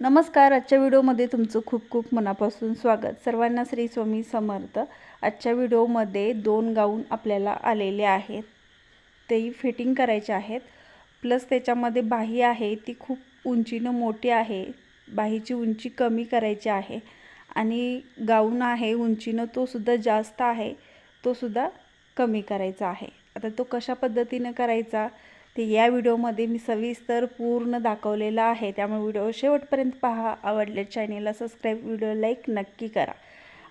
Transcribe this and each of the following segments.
नमस्कार आजच्या व्हिडिओमध्ये तुमचं खूप खूप मनापासून स्वागत. सर्वांना श्री स्वामी समर्थ. आजच्या व्हिडिओमध्ये दोन गाऊन आपल्याला आलेले आहेत. तेही फिटिंग करायचे आहेत. प्लस त्याच्यामध्ये बाही आहे ती खूप उंचीनं मोठी आहे. बाहीची उंची कमी करायची आहे. आणि गाऊन आहे उंचीनं तो सुद्धा जास्त आहे तो सुद्धा कमी करायचा आहे. आता तो कशा पद्धतीनं करायचा? ते या व्हिडिओमध्ये मी सविस्तर पूर्ण दाखवलेला आहे. त्यामुळे व्हिडिओ शेवटपर्यंत पहा. आवडले चॅनेलला सबस्क्राईब व्हिडिओ लाईक नक्की करा.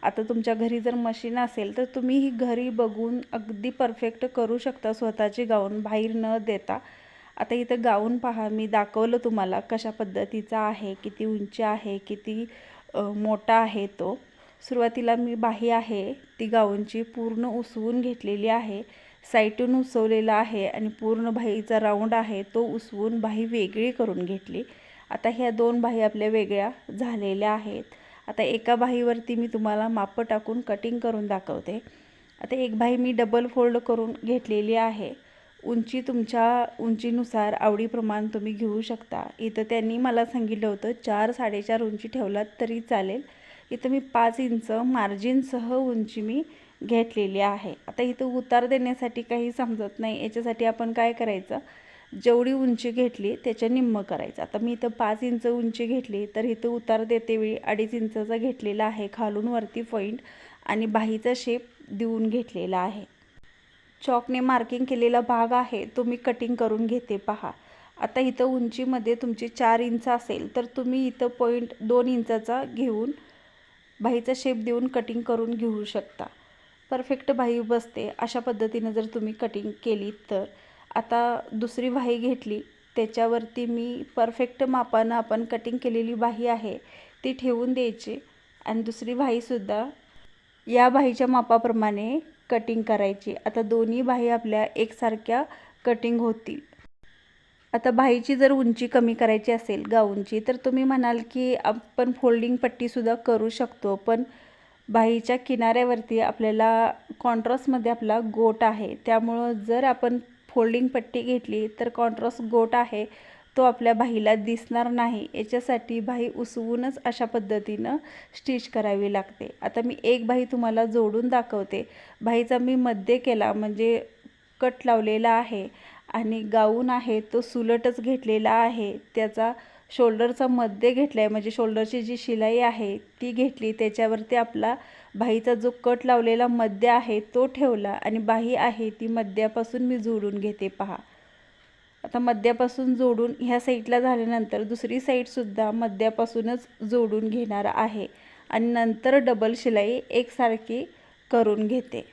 आता तुमच्या घरी जर मशीन असेल तर तुम्ही ही घरी बघून अगदी परफेक्ट करू शकता स्वतःचे गाऊन बाहेर न देता. आता इथं गाऊन पहा. मी दाखवलं तुम्हाला कशा पद्धतीचा आहे किती उंची आहे किती मोठा आहे तो. सुरुवातीला मी बाही आहे. ती गाऊनची पूर्ण उसवून घेतलेली आहे. साईटून उसवलेला आहे आणि पूर्ण बाहीचा राऊंड आहे तो उसवून बाही वेगळी करून घेतली. आता ह्या दोन बाही आपल्या वेगळ्या झालेल्या आहेत. आता एका बाहीवरती मी तुम्हाला मापं टाकून कटिंग करून दाखवते. आता एक बाही मी डबल फोल्ड करून घेतलेली आहे. उंची तुमच्या उंचीनुसार आवडीप्रमाणे तुम्ही घेऊ शकता. इथं त्यांनी मला सांगितलं होतं चार साडेचार उंची ठेवलात तरी चालेल. इथं मी पाच इंच मार्जिनसह उंची मी घेतलेली आहे. आता इथं उतार देण्यासाठी काही समजत नाही. याच्यासाठी आपण काय करायचं? जेवढी उंची घेतली त्याच्या निम्म करायचं. आता मी इथं पाच इंच उंची घेतली तर इथं उतार देते वेळी अडीच इंचाचा घेतलेला आहे. खालून वरती पॉईंट आणि बाहीचा शेप देऊन घेतलेला आहे. चॉकने मार्किंग केलेला भाग आहे तो मी कटिंग करून घेते. पहा. आता इथं उंचीमध्ये तुमची चार इंच असेल तर तुम्ही इथं पॉईंट दोन इंचाचा घेऊन बाहीचा शेप देऊन कटिंग करून घेऊ शकता. परफेक्ट बाही बसते अशा पद्धतीनं जर तुम्ही कटिंग केली तर. आता दुसरी बाही घेतली त्याच्यावरती मी परफेक्ट मापानं आपण कटिंग केलेली बाही आहे ती ठेवून द्यायची. आणि दुसरी बाहीसुद्धा या बाहीच्या मापाप्रमाणे कटिंग करायची. आता दोन्ही बाही आपल्या एकसारख्या कटिंग होतील. आता बाहीची जर उंची कमी करायची असेल गाऊनची तर तुम्ही म्हणाल की आपण फोल्डिंग पट्टीसुद्धा करू शकतो पण बाहीच्या किनाऱ्यावरती आपल्याला कॉन्ट्रास्टमध्ये आपला गोट आहे. त्यामुळं जर आपण फोल्डिंग पट्टी घेतली तर कॉन्ट्रास्ट गोट आहे. तो आपल्या बाहीला दिसणार नाही. याच्यासाठी बाही उसवूनच अशा पद्धतीनं स्टिच करावी लागते. आता मी एक बाही तुम्हाला जोडून दाखवते. बाहीचा मी मध्य केला म्हणजे कट लावलेला आहे आणि गाऊन आहे तो सुलटच घेतलेला आहे. त्याचा शोल्डरचा मध्य घेतला आहे म्हणजे शोल्डरची जी शिलाई आहे ती घेतली. त्याच्यावरती आपला बाहीचा जो कट लावलेला मध्य आहे तो ठेवला आणि बाही आहे ती मध्यापासून मी जोडून घेते पहा. आता मध्यापासून जोडून ह्या साईडला झाल्यानंतर दुसरी साईडसुद्धा मध्यापासूनच जोडून घेणार आहे आणि नंतर डबल शिलाई एकसारखी करून घेते.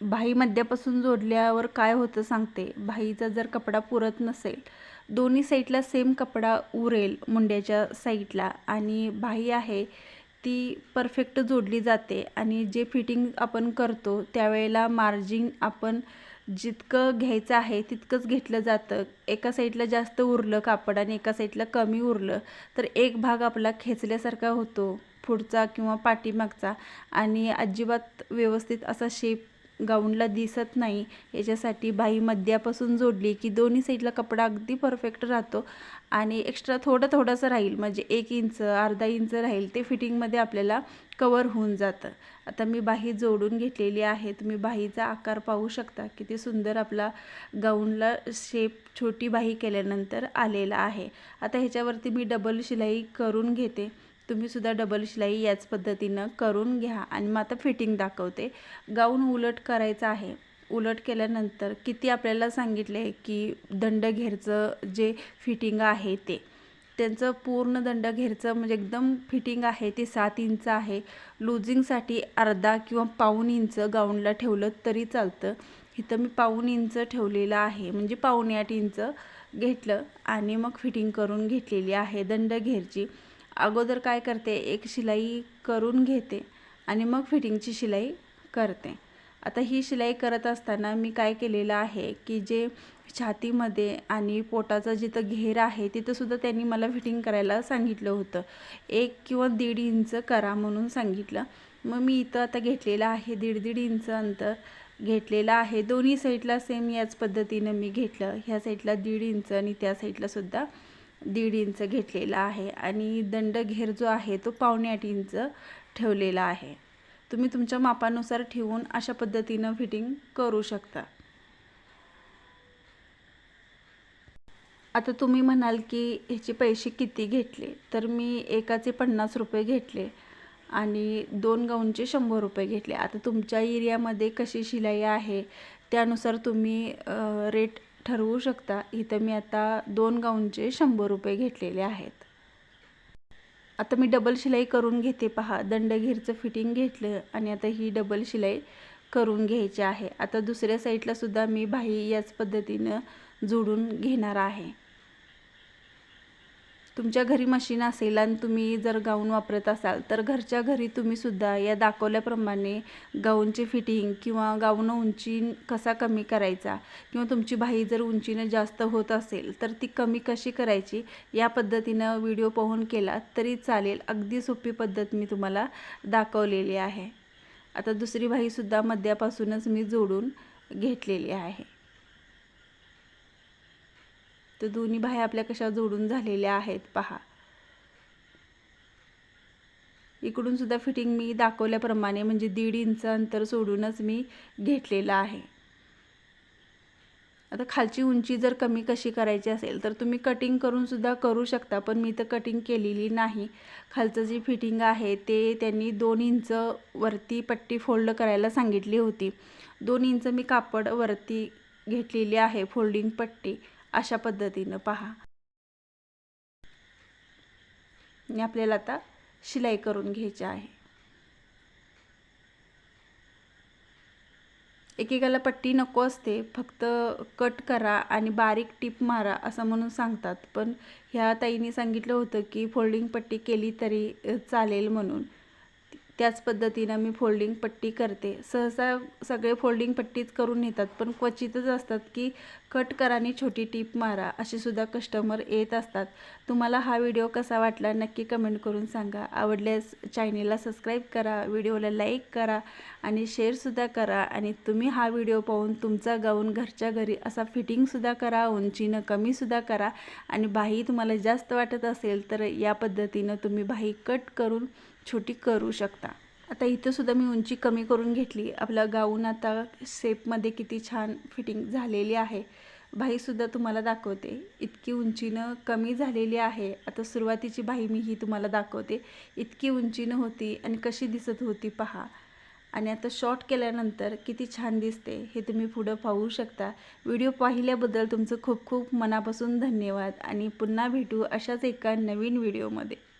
भाई मध्यापासून जोडल्यावर काय होतं सांगते? भाईचा जर कपडा पुरत नसेल दोन्ही साईडला सेम कपडा उरेल मुंड्याच्या साईडला आणि बाही आहे ती परफेक्ट जोडली जाते आणि जे फिटिंग आपण करतो त्यावेळेला मार्जिन आपण जितकं घ्यायचं आहे तितकंच घेतलं जातं. एका साईडला जास्त उरलं कापड आणि एका साईडला कमी उरलं तर एक भाग आपला खेचल्यासारखा होतो पुढचा किंवा पाठीमागचा आणि अजिबात व्यवस्थित असा शेप गाऊनला दिसत नाही. याच्यासाठी बाई मध्यापासून जोडली की दोन्ही साईडला कपडा अगदी परफेक्ट राहतो. आणि एक्स्ट्रा थोडं थोडंसं राहील. म्हणजे एक इंच अर्धा इंच राहील. ते फिटिंगमध्ये आपल्याला कवर होऊन जातं. आता मी बाही जोडून घेतलेली आहे तुम्ही बाहीचा आकार पाहू शकता किती सुंदर आपला गाऊनला शेप छोटी बाही केल्यानंतर आलेला आहे. आता ह्याच्यावरती मी डबल शिलाई करून घेते. तुम्हीसुद्धा डबल शिलाई याच पद्धतीनं करून घ्या. आणि मग आता फिटिंग दाखवते. गाऊन उलट करायचं आहे. उलट केल्यानंतर किती आपल्याला सांगितले की दंडघेरचं जे फिटिंग आहे ते. त्यांचं पूर्ण दंडघेरचं म्हणजे एकदम फिटिंग आहे ते सात इंच आहे. लुझिंगसाठी अर्धा किंवा पाऊन इंच गाऊनला ठेवलं तरी चालतं. इथं मी पाऊन इंच ठेवलेलं आहे. म्हणजे पाऊणे आठ इंच घेतलं आणि मग फिटिंग करून घेतलेली आहे दंडघेरची अगोदर काय करते एक शिलाई करून घेते आणि मग फिटिंगची शिलाई करते. आता ही शिलाई करत असताना मी काय केलेलं आहे की जे छातीमध्ये आणि पोटाचं जिथं घेर आहे तिथंसुद्धा त्यांनी मला फिटिंग करायला सांगितलं होतं. एक किंवा दीड इंच करा म्हणून सांगितलं. मग मी इथं आता घेतलेलं आहे दीड दीड इंच अंतर घेतलेलं आहे. दोन्ही साईडला सेम याच पद्धतीनं मी घेतलं. ह्या साईडला दीड इंच आणि त्या साईडलासुद्धा दीड इंच घेतलेला आहे आणि दंड घेर जो आहे तो पावणे आठ इंच ठेवलेला आहे. तुम्ही तुमच्या मापानुसार ठेवून अशा पद्धतीनं फिटिंग करू शकता. आता तुम्ही म्हणाल की ह्याचे पैसे किती घेतले? तर मी एकाचे पन्नास रुपये घेतले आणि दोन गाऊनचे शंभर रुपये घेतले. आता तुमच्या एरियामध्ये कशी शिलाई आहे? त्यानुसार तुम्ही रेट ठरवू शकता. इथं मी आता दोन गाऊनचे शंभर रुपये घेतलेले आहेत. आता मी डबल शिलाई करून घेते पहा. दंडघेरचं फिटिंग घेतलं आणि आता ही डबल शिलाई करून घ्यायची आहे. आता दुसऱ्या साईडलासुद्धा मी बाही याच पद्धतीनं जोडून घेणार आहे. तुमच्या घरी मशीन असेल आणि तुम्ही जर गाऊन वापरत असाल तर घरच्या घरी तुम्ही सुद्धा या दाखवल्याप्रमाणे गाऊनचे फिटिंग किंवा गाऊन उंची कसा कमी करायचा किंवा तुमची बाही जर उंचीनं जास्त होत असेल तर ती कमी कशी करायची या पद्धतीनं व्हिडिओ पाहून केला तरी चालेल. अगदी सोपी पद्धत मी तुम्हाला दाखवलेली आहे. आता दुसरी बाहीसुद्धा मध्यापासूनच मी जोडून घेतलेली आहे. तर दोन्ही बाह्या आपल्या कशा जोडून झालेल्या आहेत पहा. इकडून सुद्धा फिटिंग मी दाखवल्याप्रमाणे म्हणजे दीड इंच अंतर सोडूनच मी घेतलेलं आहे. आता खालची उंची जर कमी कशी करायची असेल तर तुम्ही कटिंग करून सुद्धा करू शकता पण मी तर कटिंग केलेली नाही. खालचं जी फिटिंग आहे ते त्यांनी दोन इंच वरती पट्टी फोल्ड करायला सांगितली होती. दोन इंच मी कापड वरती घेतलेली आहे फोल्डिंग पट्टी. अशा पद्धतीनं पहा. आणि आपल्याला आता शिलाई करून घ्यायची आहे. एकेकाला पट्टी नको असते फक्त कट करा आणि बारीक टीप मारा असं म्हणून सांगतात. पण ह्या ताईने सांगितलं होतं की फोल्डिंग पट्टी केली तरी चालेल म्हणून. त्याच पद्धतीनं मी फोल्डिंग पट्टी करते. सहसा सगळे फोल्डिंग पट्टीच करून नेतात पण क्वचितच असतात की कट करा आणि छोटी टीप मारा असे सुद्धा कस्टमर येत असतात. तुम्हाला हा व्हिडिओ कसा वाटला नक्की कमेंट करून सांगा. आवडल्यास चॅनेलला सबस्क्राईब करा व्हिडिओला लाईक करा आणि शेअरसुद्धा करा आणि तुम्ही हा व्हिडिओ पाहून तुमचा गाऊन घरच्या घरी असा फिटिंगसुद्धा करा उंचीनं कमीसुद्धा करा आणि बाही तुम्हाला जास्त वाटत असेल तर या पद्धतीनं तुम्ही बाही कट करून छोटी करू शकता. आता इथं सुद्धा मी उंची कमी करून घेतली. आपला गाऊन आता शेपमध्ये किती छान फिटिंग झालेली आहे. बाहीसुद्धा तुम्हाला दाखवते. इतकी उंचीनं कमी झालेली आहे. आता सुरुवातीची बाई मी ही तुम्हाला दाखवते. इतकी उंचीनं होती आणि कशी दिसत होती पहा. आणि आता शॉर्ट केल्यानंतर किती छान दिसते. हे तुम्ही पुढं पाहू शकता. व्हिडिओ पाहिल्याबद्दल तुमचं खूप खूप मनापासून धन्यवाद. आणि पुन्हा भेटू अशाच एका नवीन व्हिडिओमध्ये.